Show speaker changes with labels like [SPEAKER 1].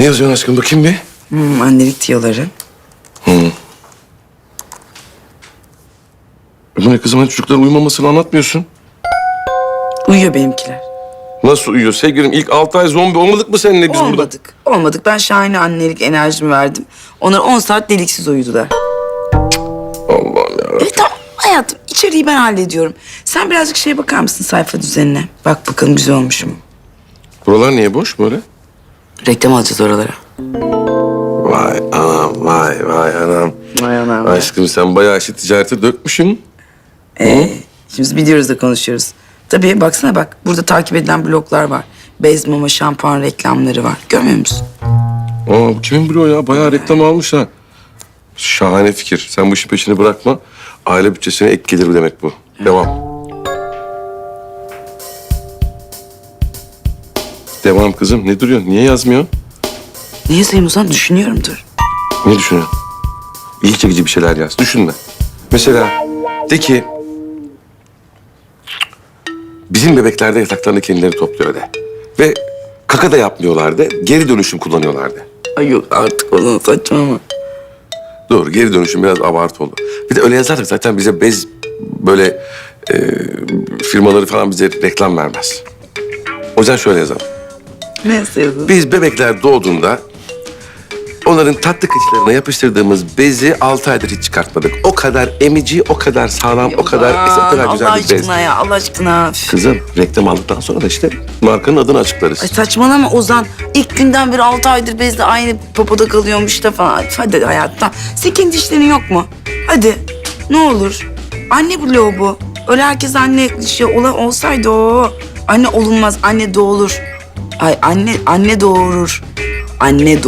[SPEAKER 1] Ne yazıyorsun aşkım bakayım bir.
[SPEAKER 2] Hmm, annelik tiyoları.
[SPEAKER 1] Bu ne kızım hani çocukların uyumamasını anlatmıyorsun.
[SPEAKER 2] Uyuyor benimkiler.
[SPEAKER 1] Nasıl uyuyor sevgilim? İlk altı ay zombi olmadık mı seninle biz burada?
[SPEAKER 2] Olmadık. Olmadık. Ben şahane annelik enerjimi verdim. Onlar 10 saat deliksiz uyudular.
[SPEAKER 1] Allah'ım ya.
[SPEAKER 2] Evet tamam hayatım. içeriği ben hallediyorum. Sen birazcık şeye bakar mısın sayfa düzenine? Bak bakalım güzel olmuş mu?
[SPEAKER 1] Buralar niye boş böyle?
[SPEAKER 2] Reklam alacağız oralara.
[SPEAKER 1] Vay anam vay vay anam.
[SPEAKER 2] Vay anam.
[SPEAKER 1] Aşkım sen bayağı işi ticarete dökmüşsün.
[SPEAKER 2] Ee, şimdi biliyoruz da konuşuyoruz. Tabii baksana bak burada takip edilen bloglar var. Bez mama şampuan reklamları var. Görmüyor musun?
[SPEAKER 1] Aa bu kimin bloğu ya? Bayağı reklam almış ha. Şahane fikir. Sen bu işin peşini bırakma. Aile bütçesine ek gelir demek bu. Devam. Devam kızım. Ne duruyorsun? Niye yazmıyorsun?
[SPEAKER 2] Ne yazayım Ozan? Düşünüyorum dur.
[SPEAKER 1] Ne düşünüyorsun? İlgi çekici bir şeyler yaz. Düşünme. Mesela de ki... Bizim bebekler de yataklarını kendileri topluyor de. Ve kaka da yapmıyorlardı. Geri dönüşüm kullanıyorlardı.
[SPEAKER 2] Ay yok artık Ozan saçmalama.
[SPEAKER 1] Doğru geri dönüşüm biraz abartı oldu. Bir de öyle yazarsak zaten bize bez böyle e, firmaları falan bize reklam vermez. O yüzden şöyle yazalım.
[SPEAKER 2] Ne yazıyorsun?
[SPEAKER 1] Biz bebekler doğduğunda onların tatlı kıçlarına yapıştırdığımız bezi altı aydır hiç çıkartmadık. O kadar emici, o kadar sağlam, o kadar o kadar güzel
[SPEAKER 2] Allah
[SPEAKER 1] bir bez.
[SPEAKER 2] aşkına ya Allah aşkına.
[SPEAKER 1] Kızım reklam aldıktan sonra da işte markanın adını açıklarız.
[SPEAKER 2] Ay saçmalama Ozan. İlk günden beri altı aydır bezle aynı popoda kalıyormuş da falan. Hadi hayattan. Sekin dişlerin yok mu? Hadi. Ne olur. Anne bloğu bu. Öyle herkes anne şey ola, olsaydı o. Anne olunmaz. Anne doğulur. Ay anne anne doğurur. Anne doğurur.